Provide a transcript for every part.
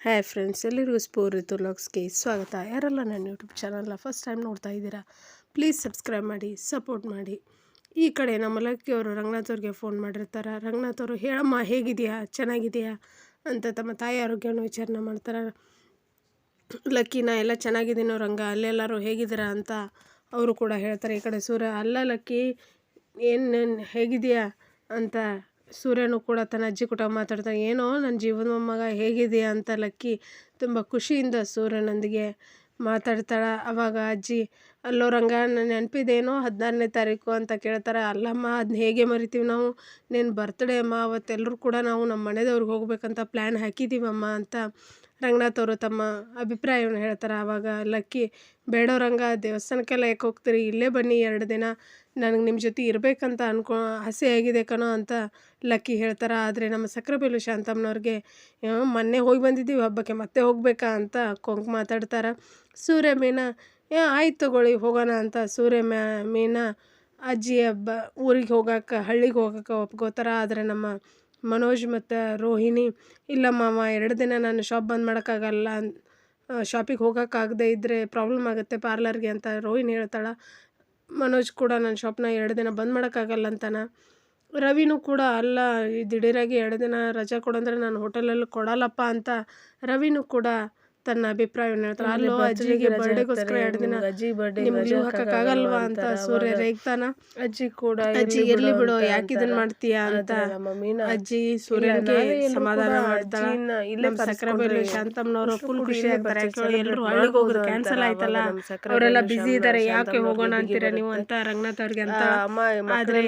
Hi friends ಎಲ್ಲರಿಗೂ ಸ್ಫೂರಿತು ಲಾಗ್ಸ್ಗೆ ಸ್ವಾಗತ. ಯಾರೆಲ್ಲ ನನ್ನ ಯೂಟ್ಯೂಬ್ ಚಾನಲ್ನ ಫಸ್ಟ್ ಟೈಮ್ ನೋಡ್ತಾ ಇದ್ದೀರಾ, ಪ್ಲೀಸ್ ಸಬ್ಸ್ಕ್ರೈಬ್ ಮಾಡಿ, ಸಪೋರ್ಟ್ ಮಾಡಿ. ಈ ಕಡೆ ನಮ್ಮ ಲಕ್ಕಿಯವರು ರಂಗನಾಥ್ ಅವ್ರಿಗೆ ಫೋನ್ ಮಾಡಿರ್ತಾರೆ. ರಂಗನಾಥ್ ಅವರು, ಹೇಳಮ್ಮ ಹೇಗಿದೆಯಾ ಚೆನ್ನಾಗಿದೆಯಾ ಅಂತ ತಮ್ಮ ತಾಯಿ ಆರೋಗ್ಯವನ್ನು ವಿಚಾರಣೆ ಮಾಡ್ತಾರೆ. ಲಕ್ಕಿನ ಎಲ್ಲ ಚೆನ್ನಾಗಿದ್ದೀನೋ ರಂಗ, ಅಲ್ಲೆಲ್ಲರೂ ಹೇಗಿದ್ದೀರಾ? ಅಂತ ಅವರು ಕೂಡ ಹೇಳ್ತಾರೆ ಈ ಕಡೆ ಸೂರ್ಯ. ಅಲ್ಲ ಲಕ್ಕಿ, ಏನು ಹೇಗಿದೆಯಾ ಅಂತ ಸೂರ್ಯನು ಕೂಡ ತನ್ನ ಅಜ್ಜಿ ಕೂಡ ಮಾತಾಡ್ತಾನೆ ಏನೋ ನನ್ನ ಜೀವನ ಮಗ ಹೇಗಿದೆಯಾ? ಅಂತ ಲಕ್ಕಿ ತುಂಬ ಖುಷಿಯಿಂದ ಸೂರ್ಯನೊಂದಿಗೆ ಮಾತಾಡ್ತಾಳೆ. ಅವಾಗ ಅಜ್ಜಿ, ಅಲ್ಲೋ ರಂಗ ನನ್ನ ನೆನಪಿದೇನೋ ಹದಿನಾರನೇ ತಾರೀಕು ಅಂತ ಕೇಳ್ತಾರೆ. ಅಲ್ಲಮ್ಮ ಅದನ್ನ ಹೇಗೆ ಮರಿತೀವಿ ನಾವು? ನಿನ್ನ ಬರ್ತ್ಡೇ ಅಮ್ಮ ಅವತ್ತೆಲ್ಲರೂ ಕೂಡ ನಾವು ನಮ್ಮ ಮನೆದವ್ರಿಗೆ ಹೋಗ್ಬೇಕಂತ ಪ್ಲ್ಯಾನ್ ಹಾಕಿದ್ದೀವಮ್ಮ ಅಂತ ರಂಗನಾಥ್ ಅವರು ತಮ್ಮ ಅಭಿಪ್ರಾಯವನ್ನು ಹೇಳ್ತಾರೆ. ಆವಾಗ ಲಕ್ಕಿ, ಬೇಡೋ ರಂಗ, ದೇವಸ್ಥಾನಕ್ಕೆಲ್ಲ ಯಾಕೆ ಹೋಗ್ತೀರಿ? ಇಲ್ಲೇ ಬನ್ನಿ ಎರಡು ದಿನ. ನನಗೆ ನಿಮ್ಮ ಜೊತೆ ಇರಬೇಕಂತ ಅನ್ಕೊ ಆಸೆ ಆಗಿದೆ ಕಣೋ ಅಂತ ಲಕ್ಕಿ ಹೇಳ್ತಾರೆ. ಆದರೆ ನಮ್ಮ ಸಕ್ರಬೇಲು ಶಾಂತಮ್ಮನವ್ರಿಗೆ "ಆ, ಮೊನ್ನೆ ಹೋಗಿ ಬಂದಿದ್ದೀವಿ ಹಬ್ಬಕ್ಕೆ ಮತ್ತೆ ಹೋಗಬೇಕಾ? ಅಂತ ಕೊಂಕ್ ಮಾತಾಡ್ತಾರೆ. ಸೂರ್ಯ ಮೀನಾ ಏ ಆಯ್ತು ತಗೊಳ್ಳಿ ಹೋಗೋಣ ಅಂತ. ಸೂರ್ಯ ಮ್ಯಾ ಮೀನಾ ಅಜ್ಜಿ ಹಬ್ಬ ಊರಿಗೆ ಹೋಗಕ್ಕೆ ಹಳ್ಳಿಗೆ ಹೋಗಕ್ಕೆ ಒಪ್ಕೋತಾರೆ. ಆದರೆ ನಮ್ಮ ಮನೋಜ್ ಮತ್ತು ರೋಹಿಣಿ ಇಲ್ಲ ಮಾವ ಎರಡು ದಿನ ನಾನು ಶಾಪ್ ಬಂದ್ ಮಾಡೋಕ್ಕಾಗಲ್ಲ ಶಾಪಿಗೆ ಹೋಗೋಕ್ಕಾಗದೇ ಇದ್ದರೆ ಪ್ರಾಬ್ಲಮ್ ಆಗುತ್ತೆ ಪಾರ್ಲರ್ಗೆ ಅಂತ ರೋಹಿಣಿ ಹೇಳ್ತಾಳೆ. ಮನೋಜ್ ಕೂಡ ನನ್ನ ಶಾಪ್ನ ಎರಡು ದಿನ ಬಂದ್ ಮಾಡೋಕ್ಕಾಗಲ್ಲ ಅಂತಾನೆ. ರವಿನೂ ಕೂಡ ಅಲ್ಲ ದಿಢೀರಾಗಿ ಎರಡು ದಿನ ರಜೆ ಕೊಡಂದ್ರೆ ನಾನು ಹೋಟೆಲಲ್ಲಿ ಕೊಡಲ್ಲಪ್ಪ ಅಂತ ರವಿನೂ ಕೂಡ ತನ್ನ ಅಭಿಪ್ರಾಯವನ್ನು ಹೇಳ್ತಾರೆ ಅಲ್ಲೋ ಅಜ್ಜಿಗೆ ಬರ್ಡೇಗೋಸ್ಕರ ಎರಡು ದಿನ ಅಜ್ಜಿ ಬರ್ಡೇ ನಿಮ್ಗೆ ಲೀವ್ ಹಾಕಕ್ಕಾಗಲ್ವಾ ಅಂತ ಸೂರ್ಯ ರೇಗ್ತಾನ ಅಜ್ಜಿ ಕೂಡ ಅಜ್ಜಿ ಇರ್ಲಿ ಬಿಡು ಯಾಕೆ ಇದನ್ನ ಮಾಡ್ತೀಯಾ ಅಂತ ಅಜ್ಜಿ ಸೂರ್ಯನಿಗೆ ಸಮಾಧಾನ ಮಾಡ್ತಾಳ. ಅಜ್ಜಿನ ಸಕ್ಕರೆ ಶಾಂತಮ್ಮನವರು ಫುಲ್ ಖುಷಿ ಇಲ್ಲೇ ಆಗ್ತಾರೆ. ಎಲ್ಲರೂ ಹಳ್ಳಿಗೆ ಹೋಗೋದು ಕ್ಯಾನ್ಸಲ್ ಆಯ್ತಲ್ಲ? ಅವರೆಲ್ಲ ಬಿಸಿ ಇದ್ದಾರೆ ಯಾಕೆ ಹೋಗೋಣ ಅಂತೀರ ನೀವು. ಅಂತ ರಂಗನಾಥ್ ಅವ್ರಿಗೆ ಅಂತ ಆದ್ರೆ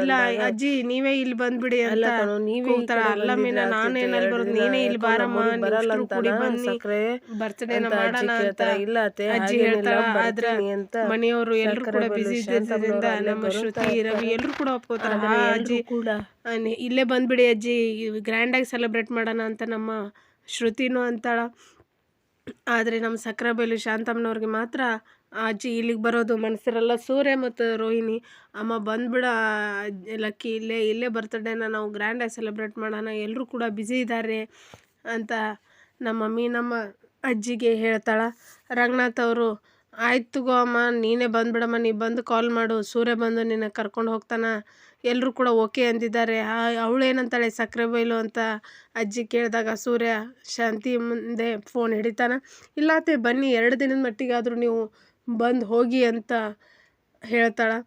ಇಲ್ಲ ಅಜ್ಜಿ ನೀವೇ ಇಲ್ಲಿ ಬಂದ್ಬಿಡಿ ಅಲ್ಲ ಅಂತ ನೀವೇ ಈ ಅಲ್ಲ ಮೀನಾ ನಾನೇನಲ್ಲಿ ಬರೋದು? ನೀನೇ ಇಲ್ಲಿ ಬಾರಮ್ಮ ಇಷ್ಟ್ರು ಕೂಡಿ ಬನ್ನಿ. ಅಜ್ಜಿ ಮಾಡೋಣ ಅಂತ ಇಲ್ಲ ಅಜ್ಜಿ ಹೇಳ್ತಾಳ ಆದ್ರ ಮನೆಯವರು ಎಲ್ಲರೂ ಕೂಡ ಬಿಸಿ ಇದ್ದಿದ್ದರಿಂದ ನಮ್ಮ ಶ್ರುತಿ ರವಿ. ಎಲ್ಲರೂ ಕೂಡ ಒಪ್ಕೋತಾರ. ಅಜ್ಜಿ ಇಲ್ಲೇ ಬಂದ್ಬಿಡಿ ಅಜ್ಜಿ ಗ್ರ್ಯಾಂಡಾಗಿ ಸೆಲೆಬ್ರೇಟ್ ಮಾಡೋಣ ಅಂತ ನಮ್ಮ ಶ್ರುತಿನೂ ಅಂತಾಳ. ಆದ್ರೆ ನಮ್ಮ ಸಕ್ಕರೆ ಬೈಲು ಶಾಂತಮ್ಮನವ್ರಿಗೆ ಮಾತ್ರ ಅಜ್ಜಿ ಇಲ್ಲಿಗೆ ಬರೋದು ಮನಸ್ಸಿರಲ್ಲ. ಸೂರ್ಯ ಮತ್ತು ರೋಹಿಣಿ ಅಮ್ಮ ಬಂದ್ಬಿಡ ಲಕ್ಕಿ ಇಲ್ಲೇ ಇಲ್ಲೇ ಬರ್ತಡೇನ ನಾವು ಗ್ರ್ಯಾಂಡಾಗಿ ಸೆಲೆಬ್ರೇಟ್ ಮಾಡೋಣ. ಎಲ್ಲರೂ ಕೂಡ ಬ್ಯುಸಿ ಇದ್ದಾರೆ ಅಂತ ನಮ್ಮ ಮೀನಮ್ಮ ಅಜ್ಜಿಗೆ ಹೇಳ್ತಾಳೆ, ರಂಗನಾಥ್ ಅವರು, ಆಯ್ತು ತಗೋ ಅಮ್ಮ, ನೀನೇ ಬಂದುಬಿಡಮ್ಮ, ನೀ ಬಂದು ಕಾಲ್ ಮಾಡು, ಸೂರ್ಯ ಬಂದು ನಿನ್ನ ಕರ್ಕೊಂಡು ಹೋಗ್ತಾನೆ ಎಲ್ಲರೂ ಕೂಡ ಓಕೆ ಅಂದಿದ್ದಾರೆ ಅವಳೇನಂತಾಳೆ ಸಕ್ಕರೆ ಬೈಲು ಅಂತ ಅಜ್ಜಿ ಕೇಳಿದಾಗ ಸೂರ್ಯ ಶಾಂತಿ ಮುಂದೆ ಫೋನ್ ಹಿಡಿತಾನೆ, ಇಲ್ಲಾತೆ, ಬನ್ನಿ, ಎರಡು ದಿನದ ಮಟ್ಟಿಗಾದರೂ ನೀವು ಬಂದು ಹೋಗಿ ಅಂತ ಹೇಳ್ತಾಳೆ,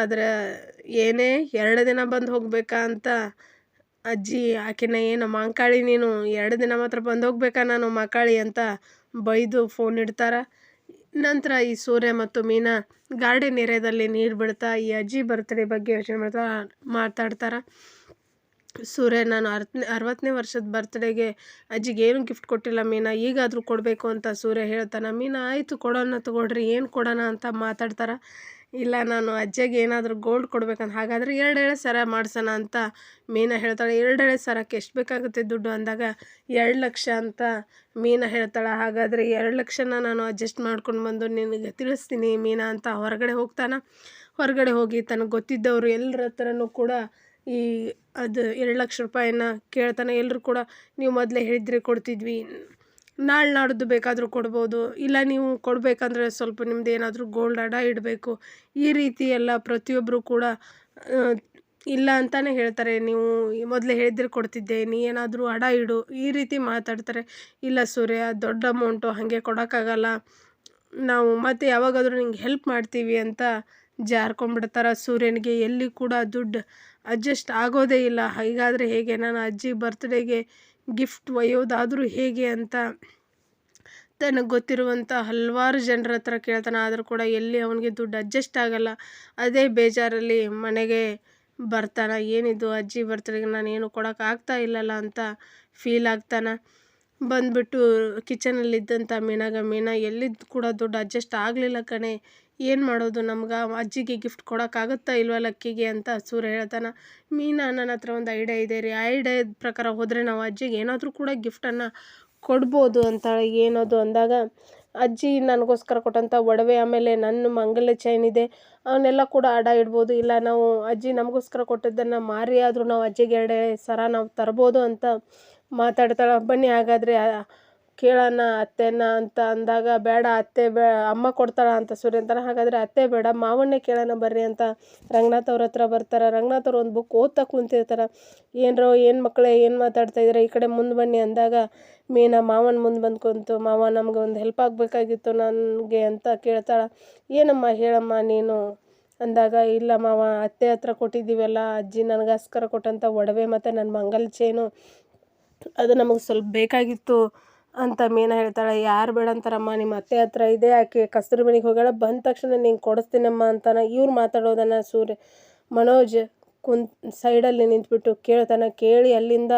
ಆದರೆ ಏನೇ, ಎರಡು ದಿನ ಬಂದು ಹೋಗಬೇಕಾ ಅಂತ ಅಜ್ಜಿ, ಆಕಿನ ಏನು ಮಾಂಕಾಳಿ ನೀನು, ಎರಡು ದಿನ ಮಾತ್ರ ಬಂದು ಹೋಗ್ಬೇಕಾ ನಾನು ಮಾಕಾಳಿ ಅಂತ ಬೈದು ಫೋನ್ ಇಡ್ತಾರೆ. ನಂತರ ಈ ಸೂರ್ಯ ಮತ್ತು ಮೀನಾ ಗಾರ್ಡನ್ ಏರಿಯಾದಲ್ಲಿ ನೀರು ಬಿಡ್ತಾ ಈ ಅಜ್ಜಿ ಬರ್ತ್ಡೇ ಬಗ್ಗೆ ಯೋಚನೆ ಮಾಡ್ತಾ, ಮಾತಾಡ್ತಾರೆ. ಸೂರ್ಯ, ನಾನು ಅರ್ವತ್ತನೇ ಅರವತ್ತನೇ ವರ್ಷದ ಬರ್ತ್ಡೇಗೆ ಅಜ್ಜಿಗೆ ಏನು ಗಿಫ್ಟ್ ಕೊಟ್ಟಿಲ್ಲ ಮೀನಾ, ಈಗಾದರೂ ಕೊಡಬೇಕು ಅಂತ ಸೂರ್ಯ ಹೇಳ್ತಾನೆ. ಮೀನಾ, ಆಯಿತು ಕೊಡೋಣ ತಗೊಳ್ರಿ, ಏನು ಕೊಡೋಣ ಅಂತ ಮಾತಾಡ್ತಾರೆ. ಇಲ್ಲ, ನಾನು ಅಜ್ಜಿಗೆ ಏನಾದರೂ ಗೋಲ್ಡ್ ಕೊಡ್ಬೇಕಂತ, ಹಾಗಾದರೆ ಎರಡು ಎಳೆ ಸರ ಮಾಡ್ಸೋಣ ಅಂತ ಮೀನಾ ಹೇಳ್ತಾಳೆ. ಎರಡು ಎಳೆ ಸರಕ್ಕೆ ಎಷ್ಟು ಬೇಕಾಗುತ್ತೆ ದುಡ್ಡು ಅಂದಾಗ ಎರಡು ಲಕ್ಷ ಅಂತ ಮೀನಾ ಹೇಳ್ತಾಳೆ. ಹಾಗಾದರೆ ಎರಡು ಲಕ್ಷನ ನಾನು ಅಡ್ಜಸ್ಟ್ ಮಾಡ್ಕೊಂಡು ಬಂದು ನಿನಗೆ ತಿಳಿಸ್ತೀನಿ ಮೀನಾ ಅಂತ ಹೊರಗಡೆ ಹೋಗ್ತಾನೆ. ಹೊರಗಡೆ ಹೋಗಿ ತನಗೆ ಗೊತ್ತಿದ್ದವರು ಎಲ್ಲರ ಹತ್ರನೂ ಕೂಡ ಈ ಅದು ಎರಡು ಲಕ್ಷ ರೂಪಾಯಿನ ಕೇಳ್ತಾನೆ. ಎಲ್ಲರೂ ಕೂಡ, ನೀವು ಮೊದಲೇ ಹೇಳಿದ್ರೆ ಕೊಡ್ತಿದ್ವಿ. ನಾಳೆ ನಾಡ್ದು ಬೇಕಾದರೂ ಕೊಡ್ಬೋದು. ಇಲ್ಲ ನೀವು ಕೊಡಬೇಕಂದ್ರೆ ಸ್ವಲ್ಪ ನಿಮ್ದು ಏನಾದರೂ ಗೋಲ್ಡ್ ಅಡ ಇಡಬೇಕು. ಈ ರೀತಿ ಎಲ್ಲ ಪ್ರತಿಯೊಬ್ಬರು ಕೂಡ ಇಲ್ಲ ಅಂತಾನೆ ಹೇಳ್ತಾರೆ. ನೀವು ಮೊದಲೇ ಹೇಳಿದ್ರೆ ಕೊಡ್ತಿದ್ದೆ, ನೀ ಏನಾದರೂ ಅಡ ಇಡು. ಈ ರೀತಿ ಮಾತಾಡ್ತಾರೆ. ಇಲ್ಲ ಸೂರ್ಯ, ದೊಡ್ಡ ಅಮೌಂಟು ಹಾಗೆ ಕೊಡೋಕ್ಕಾಗಲ್ಲ. ನಾವು ಮತ್ತೆ ಯಾವಾಗಾದರೂ ನಿಂಗೆ ಹೆಲ್ಪ್ ಮಾಡ್ತೀವಿ ಅಂತ ಜಾರ್ಕೊಂಡ್ಬಿಡ್ತಾರೆ. ಸೂರ್ಯನಿಗೆ ಎಲ್ಲಿ ಕೂಡ ದುಡ್ಡು ಅಡ್ಜಸ್ಟ್ ಆಗೋದೇ ಇಲ್ಲ. ಹೀಗಾದರೆ ಹೇಗೆ? ನಾನು ಅಜ್ಜಿ ಬರ್ತ್ಡೇಗೆ ಗಿಫ್ಟ್ ಒಯ್ಯೋದಾದರೂ ಹೇಗೆ ಅಂತ ತನಗೆ ಗೊತ್ತಿರುವಂಥ ಹಲವಾರು ಜನರ ಹತ್ರ ಕೇಳ್ತಾನೆ. ಆದರೂ ಕೂಡ ಎಲ್ಲಿ ಅವನಿಗೆ ದುಡ್ಡು ಅಡ್ಜಸ್ಟ್ ಆಗಲ್ಲ, ಅದೇ ಬೇಜಾರಲ್ಲಿ ಮನೆಗೆ ಬರ್ತಾನೆ. ಏನಿದು ಅಜ್ಜಿ ಬರ್ತಾರೆ ನಾನು ಏನು ಕೊಡೋಕೆ ಆಗ್ತಾ ಇಲ್ಲಲ್ಲ ಅಂತ ಫೀಲ್ ಆಗ್ತಾನೆ. ಬಂದುಬಿಟ್ಟು ಕಿಚನಲ್ಲಿದ್ದಂಥ ಮೀನಾಗ, ಮೀನಾ ಎಲ್ಲಿದ್ದು ಕೂಡ ದುಡ್ಡು ಅಡ್ಜಸ್ಟ್ ಆಗಲಿಲ್ಲ ಕಣೆ. ಏನು ಮಾಡೋದು? ನಮ್ಗೆ ಅಜ್ಜಿಗೆ ಗಿಫ್ಟ್ ಕೊಡೋಕ್ಕಾಗುತ್ತಾ ಇಲ್ವ ಲಕ್ಕಿಗೆ ಅಂತ ಸೂರ್ಯ ಹೇಳ್ತಾನೆ. ಮೀನಾ ನನ್ನ ಹತ್ರ ಒಂದು ಐಡಿಯಾ ಇದೆ ರೀ. ಆ ಐಡಿಯಾದ ಪ್ರಕಾರ ಹೋದರೆ ನಾವು ಅಜ್ಜಿಗೆ ಏನಾದರೂ ಕೂಡ ಗಿಫ್ಟನ್ನು ಕೊಡ್ಬೋದು ಅಂತ ಏನದು ಅಂದಾಗ, ಅಜ್ಜಿ, ನನಗೋಸ್ಕರ ಕೊಟ್ಟಂಥ ಒಡವೆ, ಆಮೇಲೆ ನನ್ನ ಮಂಗಲ ಚೈನ್ ಇದೆ. ಅವನ್ನೆಲ್ಲ ಕೂಡ ಅಡ ಇಡ್ಬೋದು. ಇಲ್ಲ, ನಾವು ಅಜ್ಜಿ ನಮಗೋಸ್ಕರ ಕೊಟ್ಟದ್ದನ್ನು ಮಾರಿ, ಆದರೂ ನಾವು ಅಜ್ಜಿಗೆ ಎರಡೇ ಸರ ನಾವು ತರ್ಬೋದು ಅಂತ ಮಾತಾಡ್ತಾಳೆ. ಬನ್ನಿ, ಹಾಗಾದರೆ ಕೇಳೋಣ ಅತ್ತೆನ ಅಂತ ಅಂದಾಗ, ಬೇಡ, ಅತ್ತೆ ಬೇ, ಅಮ್ಮ ಕೊಡ್ತಾಳೆ ಅಂತ ಸೂರ್ಯ ಅಂತಾನೆ ಹಾಗಾದರೆ ಅತ್ತೆ ಬೇಡ, ಮಾವನ್ನೇ ಕೇಳೋಣ ಬರ್ರಿ ಅಂತ ರಂಗನಾಥ್ ಅವ್ರ ಹತ್ರ ಬರ್ತಾರೆ. ರಂಗನಾಥ್ ಅವ್ರು ಒಂದು ಬುಕ್ ಓದ್ತಾ ಕುಂತಿರ್ತಾರೆ. ಏನರೋ, ಏನು ಮಕ್ಕಳೇ ಏನು ಮಾತಾಡ್ತಾ ಇದ್ದೀರಾ ಈ ಕಡೆ ಮುಂದೆ ಬನ್ನಿ ಅಂದಾಗ, ಮೀನಾ, ಮಾವನ ಮುಂದೆ ಬಂದು ಕುಂತು. ಮಾವ ನಮ್ಗೆ ಒಂದು ಹೆಲ್ಪ್ ಆಗಬೇಕಾಗಿತ್ತು ನನಗೆ ಅಂತ ಕೇಳ್ತಾಳೆ. ಏನಮ್ಮ ಹೇಳಮ್ಮ ನೀನು? ಅಂದಾಗ, ಇಲ್ಲ ಮಾವ, ಅತ್ತೆ ಹತ್ರ ಕೊಟ್ಟಿದ್ದೀವಲ್ಲ, ಅಜ್ಜಿ ನನಗೋಸ್ಕರ ಕೊಟ್ಟಂಥ ಒಡವೆ ಮತ್ತು ನನ್ನ ಮಂಗಲ್ ಚೇನು ಅದು ನಮಗೆ ಸ್ವಲ್ಪ ಬೇಕಾಗಿತ್ತು. ಅಂತ ಮೀನಾ ಹೇಳ್ತಾಳೆ, ಯಾರು ಬೇಡ ಅಂತಾರಮ್ಮ ನಿಮ್ಮ ಅತ್ತೆ ಹತ್ರ ಇದೆ, ಆಕೆ ಕಸ್ತೂರಿ ಮನೆಗೆ ಹೋಗ್ಯಾಳ, ಬಂದ ತಕ್ಷಣ ನಿಂಗೆ ಕೊಡಿಸ್ತೀನಮ್ಮ ಅಂತಾನೆ. ಇವ್ರು ಮಾತಾಡೋದನ್ನು ಸೂರ್ಯ ಮನೋಜ್ ಕುಂತ್ ಸೈಡಲ್ಲಿ ನಿಂತ್ಬಿಟ್ಟು ಕೇಳ್ತಾನೆ, ಕೇಳಿ ಅಲ್ಲಿಂದ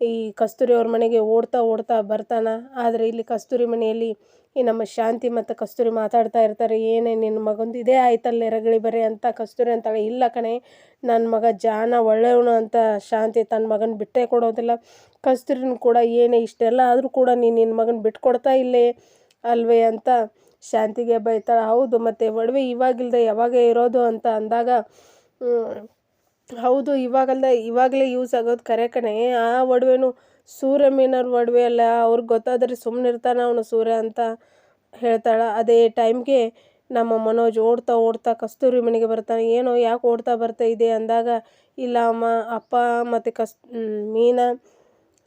ಈ ಕಸ್ತೂರಿ ಅವ್ರ ಮನೆಗೆ ಓಡ್ತಾ ಓಡ್ತಾ ಬರ್ತಾನೆ. ಆದರೆ ಇಲ್ಲಿ ಕಸ್ತೂರಿ ಮನೆಯಲ್ಲಿ ಈ ನಮ್ಮ ಶಾಂತಿ ಮತ್ತು ಕಸ್ತೂರಿ ಮಾತಾಡ್ತಾ ಇರ್ತಾರೆ. ಏನೇ ನಿನ್ನ ಮಗಂದು ಇದೇ ಆಯ್ತಲ್ಲ, ರಗಳಿ ಬರೀ ಅಂತ ಕಸ್ತೂರಿ ಅಂತಾಳೆ. ಇಲ್ಲ ಕಣೆ, ನನ್ನ ಮಗ ಜಾನ ಒಳ್ಳೆಯವನು ಅಂತ ಶಾಂತಿ ತನ್ನ ಮಗನ ಬಿಟ್ಟೇ ಕೊಡೋದಿಲ್ಲ. ಕಸ್ತೂರಿನ ಕೂಡ ಏನೇ ಇಷ್ಟೆಲ್ಲ ಆದರೂ ಕೂಡ ನೀನು ನಿನ್ನ ಮಗನ ಬಿಟ್ಕೊಡ್ತಾ ಇಲ್ಲೇ ಅಲ್ವೇ ಅಂತ ಶಾಂತಿಗೆ ಬೈತಾಳೆ. ಹೌದು, ಮತ್ತು ಒಡವೆ ಇವಾಗಿಲ್ಲದೆ ಯಾವಾಗ ಇರೋದು ಅಂತ ಅಂದಾಗ ಹೌದು ಇವಾಗಲ್ಲ ಇವಾಗಲೇ ಯೂಸ್ ಆಗೋದು ಕರೆ ಕಣೆ. ಆ ಒಡವೆನೂ ಸೂರ್ಯ ಮೀನವ್ರ ಒಡವೆ ಅಲ್ಲ ಅವ್ರಿಗೆ ಗೊತ್ತಾದ್ರೆ ಸುಮ್ಮನೆ ಇರ್ತಾನೆ ಅವನು ಸೂರ್ಯ ಅಂತ ಹೇಳ್ತಾಳೆ. ಅದೇ ಟೈಮ್ಗೆ ನಮ್ಮ ಮನೋಜ್ ಓಡ್ತಾ ಓಡ್ತಾ ಕಸ್ತೂರಿ ಮನೆಗೆ ಬರ್ತಾನೆ. ಏನೋ ಯಾಕೆ ಓಡ್ತಾ ಬರ್ತಾ ಇದೆ ಅಂದಾಗ, ಇಲ್ಲ ಅಮ್ಮ, ಅಪ್ಪ ಮತ್ತು ಕಸ್ ಮೀನಾ,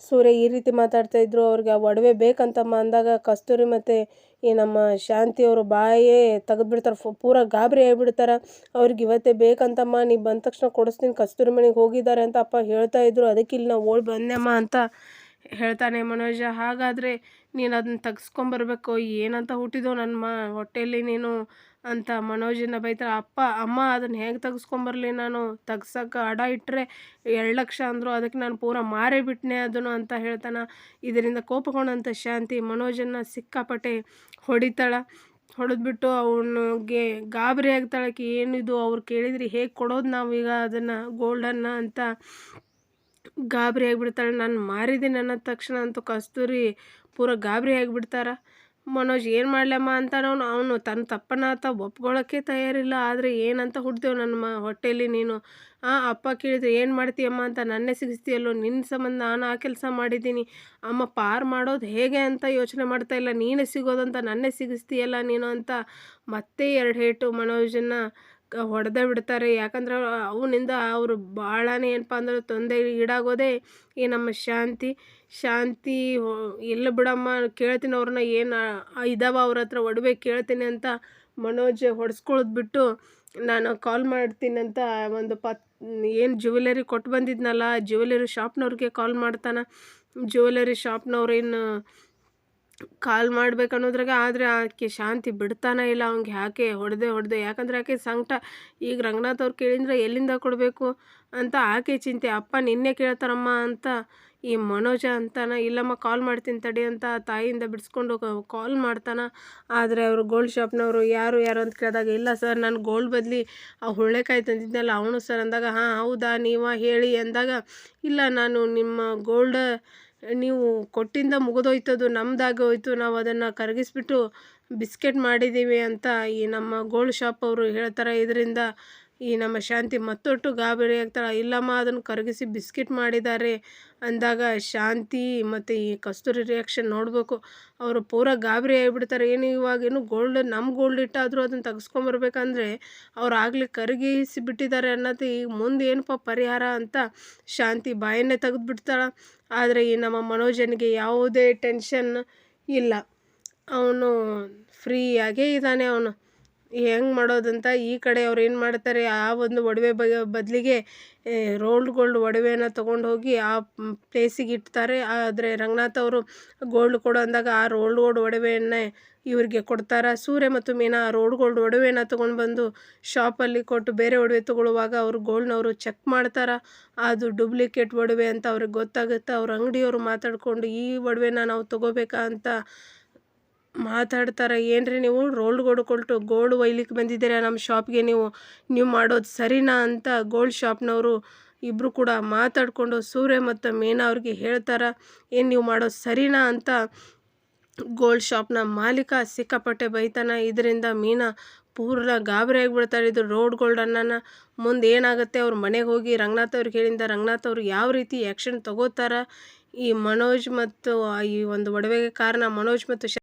ಸೂರ್ಯ ಈ ರೀತಿ ಮಾತಾಡ್ತಾ ಇದ್ರು, ಅವ್ರಿಗೆ ಆ ಒಡವೆ ಬೇಕಂತಮ್ಮ ಅಂದಾಗ ಕಸ್ತೂರಿ ಮತ್ತು ಈ ನಮ್ಮ ಶಾಂತಿಯವರು ಬಾಯೇ ತೆಗೆದ್ಬಿಡ್ತಾರೆ. ಫು, ಪೂರ ಗಾಬರಿ ಆಗಿಬಿಡ್ತಾರೆ. ಅವ್ರಿಗೆ ಇವತ್ತೇ ಬೇಕಂತಮ್ಮ ನೀವು ಬಂದ ತಕ್ಷಣ ಕೊಡಿಸ್ತೀನಿ, ಕಸ್ತೂರಿ ಮನೆಗೆ ಹೋಗಿದ್ದಾರೆ ಅಂತ ಅಪ್ಪ ಹೇಳ್ತಾ ಇದ್ರು. ಅದಕ್ಕೆ ಇಲ್ಲಿ ನಾವು ಓಡಿ ಬಂದೆಮ್ಮ ಅಂತ ಹೇಳ್ತಾನೆ ಮನೋಜ. ಹಾಗಾದರೆ ನೀನು ಅದನ್ನ ತೆಗ್ಸ್ಕೊಂಬರ್ಬೇಕು. ಏನಂತ ಹುಟ್ಟಿದೋ ನನ್ನ ಮ, ಹೊಟ್ಟೆಯಲ್ಲಿ ನೀನು ಅಂತ ಮನೋಜನ್ನ ಬೈತಾರೆ, ಅಪ್ಪ, ಅಮ್ಮ, ಅದನ್ನು ಹೇಗೆ ತೆಗ್ಸ್ಕೊಂಬರ್ಲಿ ನಾನು? ತೆಗ್ಸಕ್ಕೆ ಅಡ ಇಟ್ಟರೆ ಎರಡು ಲಕ್ಷ ಅಂದರು ಅದಕ್ಕೆ ನಾನು ಪೂರ ಮಾರೇ ಬಿಟ್ಟನೆ ಅದನ್ನು ಅಂತ ಹೇಳ್ತಾನೆ. ಇದರಿಂದ ಕೋಪಗೊಂಡಂಥ ಶಾಂತಿ ಮನೋಜನ್ನು ಸಿಕ್ಕಾಪಟ್ಟೆ ಹೊಡಿತಾಳೆ. ಹೊಡೆದ್ಬಿಟ್ಟು ಅವನಿಗೆ ಗಾಬರಿ ಆಗ್ತಾಳಕ್ಕೆ ಏನಿದು? ಅವ್ರು ಕೇಳಿದ್ರೆ ಹೇಗೆ ಕೊಡೋದು ನಾವೀಗ ಅದನ್ನು ಗೋಲ್ಡನ್ನು ಅಂತ ಗಾಬರಿ ಆಗಿಬಿಡ್ತಾಳೆ. ನಾನು ಮಾರಿದ್ದೀನಿ ಅನ್ನೋ ತಕ್ಷಣ ಅಂತೂ ಕಸ್ತೂರಿ ಪೂರ ಗಾಬರಿ ಆಗಿಬಿಡ್ತಾರ. ಮನೋಜ್ ಏನು ಮಾಡ್ಲಮ್ಮ ಅಂತ ಅವನು ತನ್ನ ತಪ್ಪನ್ನು ಆತ ಒಪ್ಕೊಳ್ಳೋಕ್ಕೆ ತಯಾರಿಲ್ಲ. ಆದರೆ ಏನಂತ ಹುಡ್ತೇವೆ ನನ್ನ ಮ ಹೊಟ್ಟೆಯಲ್ಲಿ ನೀನು. ಆ ಅಪ್ಪ ಕೇಳಿದ್ರೆ ಏನು ಮಾಡ್ತೀಯಮ್ಮ ಅಂತ ನನ್ನೇ ಸಿಗಿಸ್ತೀಯಲ್ಲೋ ನಿನ್ನ ಸಂಬಂಧ ನಾನು ಆ ಕೆಲಸ ಮಾಡಿದ್ದೀನಿ. ಅಮ್ಮ ಪಾರು ಮಾಡೋದು ಹೇಗೆ ಅಂತ ಯೋಚನೆ ಮಾಡ್ತಾ ಇಲ್ಲ. ನೀನೇ ಸಿಗೋದಂತ ನನ್ನೇ ಸಿಗಿಸ್ತೀಯಲ್ಲ ನೀನು ಅಂತ ಮತ್ತೆ ಎರಡು ಹೇಟು ಮನೋಜನ್ನು ಹೊಡೆದೇ ಬಿಡ್ತಾರೆ. ಯಾಕಂದ್ರೆ ಅವನಿಂದ ಅವರು ಭಾಳನೇ ಏನಪ್ಪ ಅಂದ್ರೆ ತೊಂದರೆ ಈಡಾಗೋದೇ ಈ ನಮ್ಮ ಶಾಂತಿ. ಶಾಂತಿ ಇಲ್ಲ ಬಿಡಮ್ಮ, ಕೇಳ್ತೀನಿ ಅವ್ರನ್ನ, ಏನು ಇದಾವ ಅವ್ರ ಹತ್ರ, ಒಡವೆ ಕೇಳ್ತೀನಿ ಅಂತ ಮನೋಜ್ ಹೊಡೆಸ್ಕೊಳೋದು ಬಿಟ್ಟು ನಾನು ಕಾಲ್ ಮಾಡ್ತೀನಿ ಅಂತ ಒಂದು ಪತ್, ಏನು ಜ್ಯುವೆಲರಿ ಕೊಟ್ಟು ಬಂದಿದ್ನಲ್ಲ ಜ್ಯುವೆಲರಿ ಶಾಪ್ನವ್ರಿಗೆ ಕಾಲ್ ಮಾಡ್ತಾನೆ. ಜ್ಯುವೆಲರಿ ಶಾಪ್ನವ್ರೇನು ಕಾಲ್ ಮಾಡ್ಬೇಕು ಅನ್ನೋದ್ರಾಗ ಆದರೆ ಆಕೆ ಶಾಂತಿ ಬಿಡ್ತಾನೆ ಇಲ್ಲ. ಅವ್ನಿಗೆ ಯಾಕೆ ಹೊಡೆದೆ ಹೊಡೆದೆ? ಯಾಕಂದ್ರೆ ಆಕೆ ಸಂಕಟ. ಈಗ ರಂಗನಾಥ್ ಅವ್ರು ಕೇಳಿದ್ರೆ ಎಲ್ಲಿಂದ ಕೊಡಬೇಕು ಅಂತ ಆಕೆ ಚಿಂತೆ. ಅಪ್ಪ ನಿನ್ನೆ ಕೇಳ್ತಾರಮ್ಮ ಅಂತ, ಈ ಮನೋಜ ಅಂತಾನೆ, ಇಲ್ಲಮ್ಮ ಕಾಲ್ ಮಾಡ್ತೀನಿ ತಡಿ ಅಂತ ತಾಯಿಯಿಂದ ಬಿಡಿಸ್ಕೊಂಡು ಕಾಲ್ ಮಾಡ್ತಾನೆ. ಆದರೆ ಅವರು ಗೋಲ್ಡ್ ಶಾಪ್ನವರು ಯಾರು ಯಾರು ಅಂತ ಕೇಳಿದಾಗ, ಇಲ್ಲ ಸರ್, ನಾನು ಗೋಲ್ಡ್ ಬದಲಿ ಆ ಹುಳ್ಳೆಕಾಯಿ ತಂದಿದ್ನಲ್ಲ, ಅವನು ಸರ್ ಅಂದಾಗ, ಹಾಂ, ಹೌದಾ, ನೀವಾ ಹೇಳಿ ಅಂದಾಗ, ಇಲ್ಲ, ನಾನು ನಿಮ್ಮ ಗೋಲ್ಡ್ ನೀವು ಕೊಟ್ಟಿಂದ ಮುಗಿದೋಯ್ತದು ನಮ್ಮದಾಗೆ ಹೋಯ್ತು, ನಾವು ಅದನ್ನು ಕರಗಿಸ್ಬಿಟ್ಟು ಬಿಸ್ಕೆಟ್ ಮಾಡಿದ್ದೀವಿ ಅಂತ ಈ ನಮ್ಮ ಗೋಲ್ಡ್ ಶಾಪ್ ಅವರು ಹೇಳ್ತಾರೆ. ಇದರಿಂದ ಈ ನಮ್ಮ ಶಾಂತಿ ಮತ್ತೊಟ್ಟು ಗಾಬರಿ ಆಗ್ತಾಳೆ. ಇಲ್ಲಮ್ಮ, ಅದನ್ನು ಕರಗಿಸಿ ಬಿಸ್ಕೆಟ್ ಮಾಡಿದ್ದಾರೆ ಅಂದಾಗ ಶಾಂತಿ ಮತ್ತು ಈ ಕಸ್ತೂರಿ ರಿಯಾಕ್ಷನ್ ನೋಡಬೇಕು. ಅವರು ಪೂರ ಗಾಬರಿ ಆಗಿಬಿಡ್ತಾರೆ. ಏನು ಇವಾಗ ಏನು ಗೋಲ್ಡ್ ನಮ್ಮ ಗೋಲ್ಡ್ ಇಟ್ಟಾದರೂ ಅದನ್ನು ತೆಗೆಸ್ಕೊಂಬರ್ಬೇಕಂದ್ರೆ ಅವ್ರು ಆಗಲಿ ಕರಗಿಸಿ ಬಿಟ್ಟಿದ್ದಾರೆ ಅನ್ನೋದು ಈಗ ಮುಂದೆ ಏನಪ್ಪ ಪರಿಹಾರ ಅಂತ ಶಾಂತಿ ಬಾಯನ್ನೇ ತೆಗೆದುಬಿಡ್ತಾಳೆ. ಆದರೆ ಈ ನಮ್ಮ ಮನೋಜನಿಗೆ ಯಾವುದೇ ಟೆನ್ಷನ್ ಇಲ್ಲ. ಅವನು ಫ್ರೀಯಾಗೇ ಇದ್ದಾನೆ ಅವನು. ಹೆಂಗೆ ಮಾಡೋದಂತ ಈ ಕಡೆ ಅವ್ರು ಏನು ಮಾಡ್ತಾರೆ, ಆ ಒಂದು ಒಡವೆ ಬ, ಬದಲಿಗೆ ರೋಲ್ಡ್ ಗೋಲ್ಡ್ ಒಡವೆನ ತೊಗೊಂಡು ಹೋಗಿ ಆ ಪ್ಲೇಸಿಗೆ ಇಡ್ತಾರೆ. ಆದರೆ ರಂಗನಾಥ್ ಅವರು ಗೋಲ್ಡ್ ಕೊಡು ಅಂದಾಗ ಆ ರೋಲ್ಡ್ ಗೋಲ್ಡ್ ಒಡವೆಯನ್ನೇ ಇವರಿಗೆ ಕೊಡ್ತಾರೆ. ಸೂರ್ಯ ಮತ್ತು ಮೀನಾ ಆ ರೋಲ್ಡ್ ಗೋಲ್ಡ್ ಒಡವೆನ ತೊಗೊಂಡು ಬಂದು ಶಾಪಲ್ಲಿ ಕೊಟ್ಟು ಬೇರೆ ಒಡವೆ ತೊಗೊಳ್ಳುವಾಗ ಅವರು ಗೋಲ್ಡ್ನವರು ಚೆಕ್ ಮಾಡ್ತಾರೆ. ಅದು ಡೂಪ್ಲಿಕೇಟ್ ಒಡವೆ ಅಂತ ಅವ್ರಿಗೆ ಗೊತ್ತಾಗುತ್ತೆ. ಅವ್ರ ಅಂಗಡಿಯವರು ಮಾತಾಡಿಕೊಂಡು ಈ ಒಡವೆನ ನಾವು ತೊಗೋಬೇಕಾ ಅಂತ ಮಾತಾಡ್ತಾರೆ, ಏನ್ರಿ ನೀವು? ರೋಲ್ಡ್ ಗೋಲ್ಡ್ ಕೊಟ್ಟು ಗೋಲ್ಡ್ ಒಯ್ಲಿಕ್ಕೆ ಬಂದಿದ್ದೀರಾ ನಮ್ಮ ಶಾಪ್ಗೆ ನೀವು? ನೀವು ಮಾಡೋದು ಸರಿನಾ ಅಂತ ಗೋಲ್ಡ್ ಶಾಪ್ನವರು ಇಬ್ಬರು ಕೂಡ ಮಾತಾಡಿಕೊಂಡು ಸೂರ್ಯ ಮತ್ತು ಮೀನಾ ಅವ್ರಿಗೆ ಹೇಳ್ತಾರೆ, ಏನು ನೀವು ಮಾಡೋದು ಸರಿನಾ ಅಂತ ಗೋಲ್ಡ್ ಶಾಪ್ನ ಮಾಲೀಕ ಸಿಕ್ಕಾಪಟ್ಟೆ ಬೈತಾನೆ. ಇದರಿಂದ ಮೀನಾ ಪೂರ್ಣ ಗಾಬರಿ ಆಗಿಬಿಡ್ತಾರೆ ಇದು ರೋಡ್ ಗೋಲ್ಡ್ ಅನ್ನನ. ಮುಂದೆ ಏನಾಗುತ್ತೆ ಅವ್ರ ಮನೆಗೆ ಹೋಗಿ ರಂಗನಾಥ್ ಅವ್ರಿಗೆ ಹೇಳಿಂದ, ರಂಗನಾಥ್ ಅವರು ಯಾವ ರೀತಿ ಆ್ಯಕ್ಷನ್ ತಗೋತಾರ? ಈ ಮನೋಜ್ ಮತ್ತು ಈ ಒಂದು ಒಡವೆಗೆ ಕಾರಣ ಮನೋಜ್ ಮತ್ತು